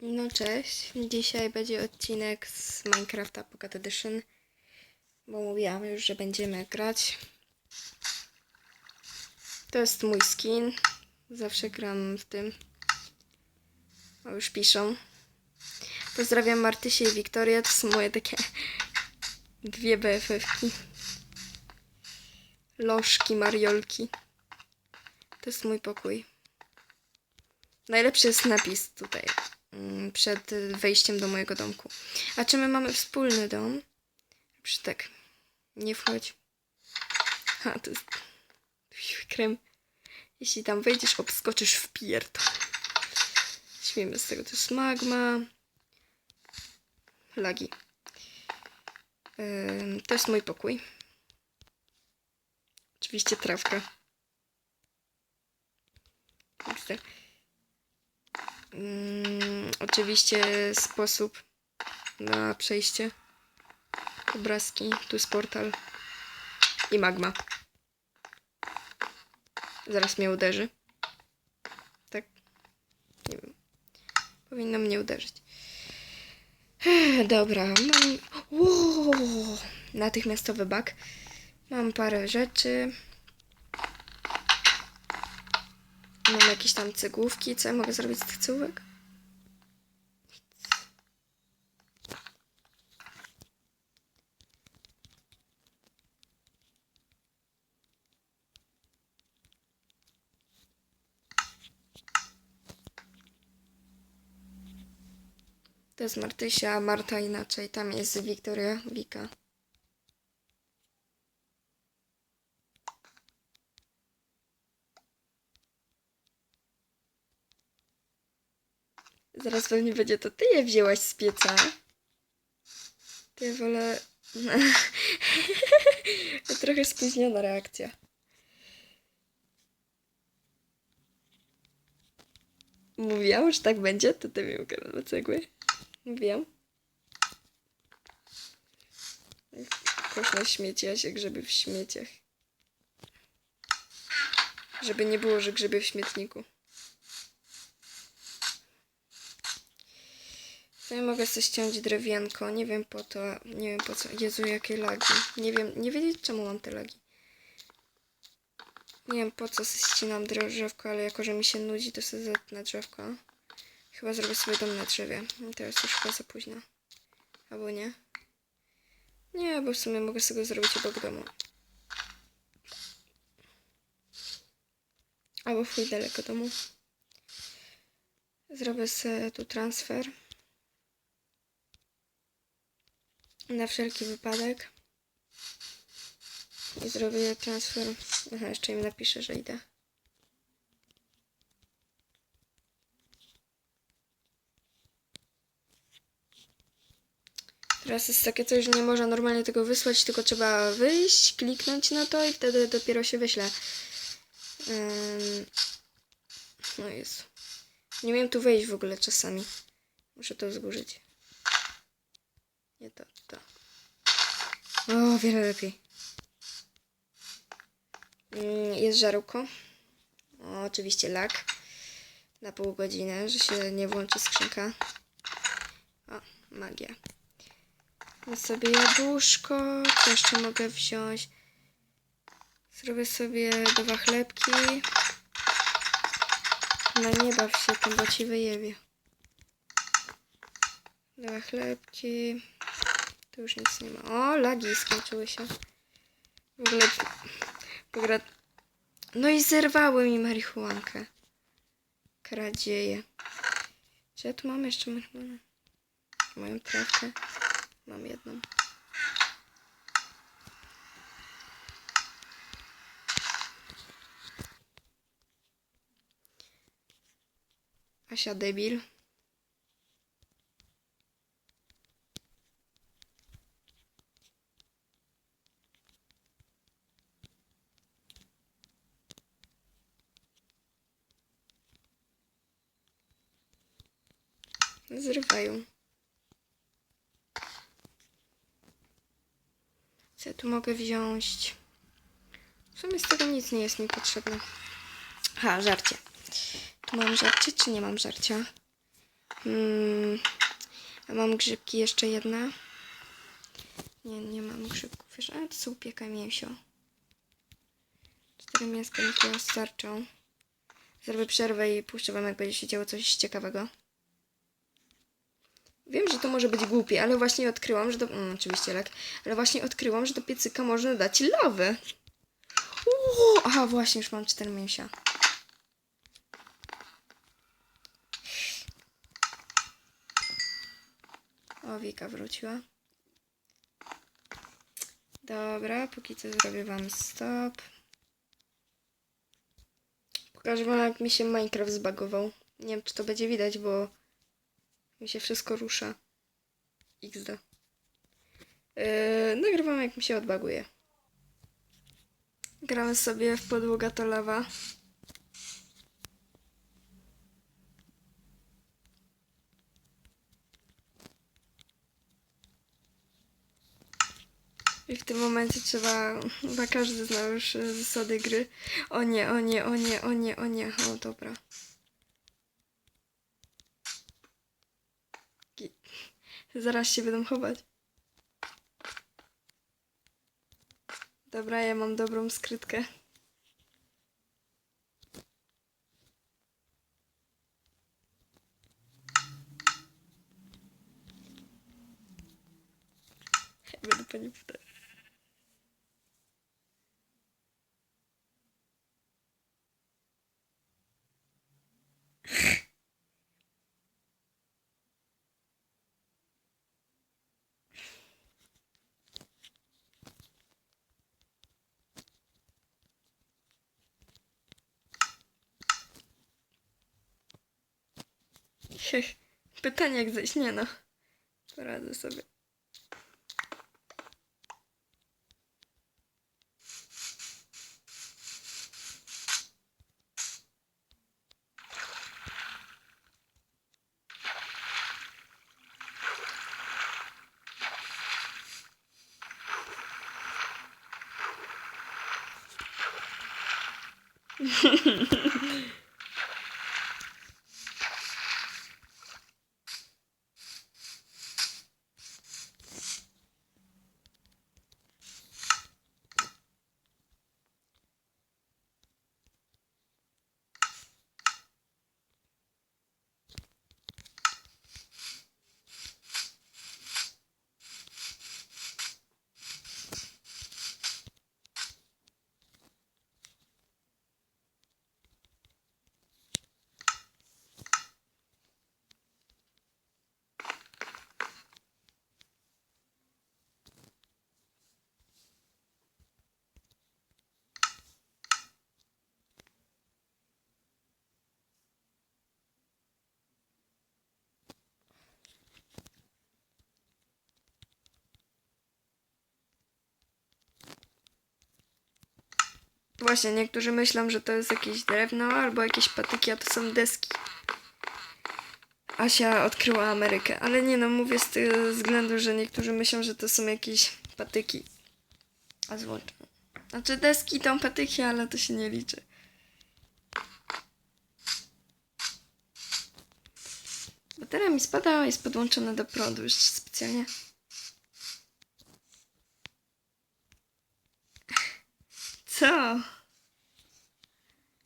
No cześć, dzisiaj będzie odcinek z Minecrafta Pocket Edition, bo mówiłam już, że będziemy grać. To jest mój skin, zawsze gram w tym. O, już piszą. Pozdrawiam Martysię i Wiktorię, to są moje takie dwie BFF-ki. Lożki, mariolki. To jest mój pokój. Najlepszy jest napis tutaj przed wejściem do mojego domku. A czy my mamy wspólny dom? Przy tak, nie wchodź. Ha, to jest krem. Jeśli tam wejdziesz, obskoczysz w pierdol. Śmiejmy z tego, to jest magma. Lagi. To jest mój pokój. Oczywiście trawka. XD. Oczywiście sposób na przejście. Obrazki, tu jest portal i magma. Zaraz mnie uderzy. Tak? Nie wiem. Powinno mnie uderzyć. Dobra, mam... Natychmiastowy bug. Mam parę rzeczy. Mam jakieś tam cegłówki. Co ja mogę zrobić z tych cegłówek? To jest Martysia, Marta inaczej. Tam jest Wiktoria, Wika. Zaraz pewnie będzie to ty je wzięłaś z pieca. To ja wolę... Trochę spóźniona reakcja. Mówiłam, że tak będzie? To ty mi ukradła cegły. Mówiłam. Kosz na śmieci, a się grzyby w śmieciach. Żeby nie było, że grzyby w śmietniku. To ja mogę sobie ściąć drewienko. Nie wiem po to. Nie wiem po co. Jezu, jakie lagi. Nie wiem, nie wiedzieć czemu mam te lagi. Nie wiem po co sobie ścinam drzewko, ale jako, że mi się nudzi, to sobie zetnę drzewko. Chyba zrobię sobie dom na drzewie. No Teraz już chyba za późno. Albo nie. Nie, bo w sumie mogę sobie zrobić obok domu. Albo w chuj daleko domu. Zrobię sobie tu transfer. Na wszelki wypadek. I zrobię transfer. Aha, jeszcze im napiszę, że idę. Teraz jest takie coś, że nie można normalnie tego wysłać, tylko trzeba wyjść, kliknąć na to i wtedy dopiero się wyśle. No jest. Nie wiem tu wejść w ogóle czasami. Muszę to zburzyć. Nie to, to. O, wiele lepiej. Mm, Jest żarółko. O, oczywiście lag. Na pół godziny, że się nie włączy skrzynka. O, magia. Sobie jabłuszko. Co jeszcze mogę wziąć? Zrobię sobie dwa chlebki. No nie baw się tym, bo ci wyjebie. Dwa chlebki. Tu już nic nie ma. O, lagi skończyły się. W ogóle. No i zerwały mi marihuankę. Kradzieje. Czy ja tu mam jeszcze marihuanę? Moją trawkę. Mam jedną. Asia debil. Zrywają. Tu mogę wziąć? W sumie z tego nic nie jest mi potrzebne. Ha, żarcie. Tu mam żarcie, czy nie mam żarcia? Mm, a mam grzybki jeszcze jedne. Nie, nie mam grzybków. Wiesz, ale to są pieka mięsio. Cztery mięska mi starczą. Zrobię przerwę i puszczę wam, jak będzie się działo coś ciekawego. Wiem, że to może być głupie, ale właśnie odkryłam, że do... Mm, oczywiście lek. Ale właśnie odkryłam, że do piecyka można dać lawę. Uuu, aha, właśnie, już mam cztery mięsia. O, Wika wróciła. Dobra, póki co zrobię wam stop. Pokażę wam, jak mi się Minecraft zbagował. Nie wiem, czy to będzie widać, bo mi się wszystko rusza. XD. Yy, nagrywam, jak mi się odbaguje. Gramy sobie w podłoga to lawa. I w tym momencie trzeba, chyba każdy zna już e, zasady gry. O nie, o nie, o nie, o nie, o nie. O, dobra. Zaraz się będą chować. Dobra, ja mam dobrą skrytkę. Ja będę pani pytać. Pytanie jak zejść, nie no. Poradzę sobie. Właśnie, niektórzy myślą, że to jest jakieś drewno albo jakieś patyki, a to są deski. Asia odkryła Amerykę, ale nie no, mówię z tego względu, że niektórzy myślą, że to są jakieś patyki. A złącz. Znaczy deski to patyki, ale to się nie liczy. Bateria mi spada, jest podłączona do prądu już specjalnie. Co?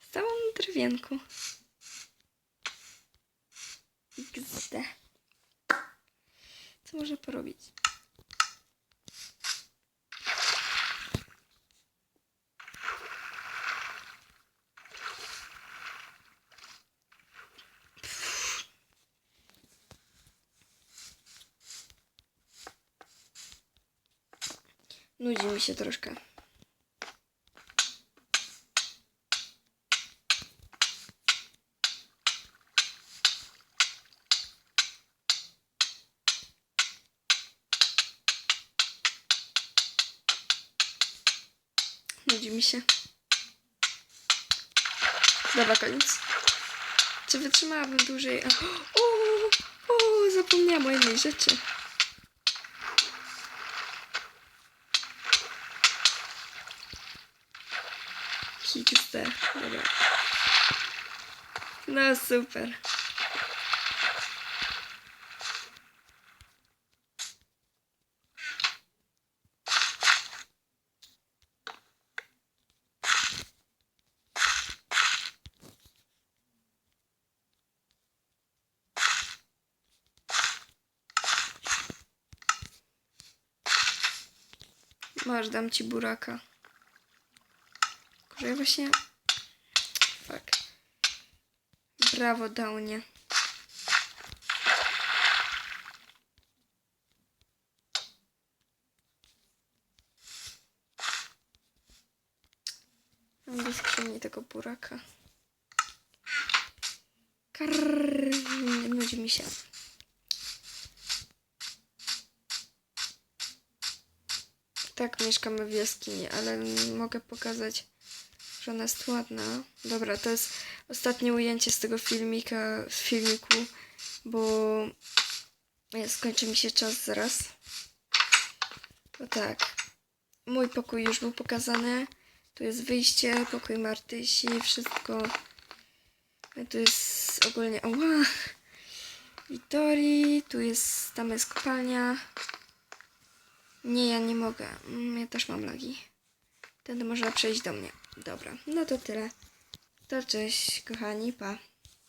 Stałam na drewienku. XD. Co można porobić? Nudzi mi się troszkę. Dobra, koniec. Czy wytrzymałabym dłużej? A- O, o, zapomniałam o jednej rzeczy. Hipster. Dobra. No super. Masz, dam ci buraka. Tylko, ja właśnie... Fuck. Brawo, Downie. Mam do skrzyni tego buraka. Karr, nudzi mi się. Tak, mieszkamy w jaskini, ale mogę pokazać, że ona jest ładna. Dobra, to jest ostatnie ujęcie z tego filmika, z filmiku, bo skończy mi się czas zaraz. To tak, mój pokój już był pokazany. Tu jest wyjście, pokój Martysi, wszystko. Tu jest ogólnie, ała, Witorii, tu jest, tam jest kopalnia. Nie, ja nie mogę. Mm, Ja też mam lagi. Wtedy można przejść do mnie. Dobra, no to tyle. To cześć, kochani, pa.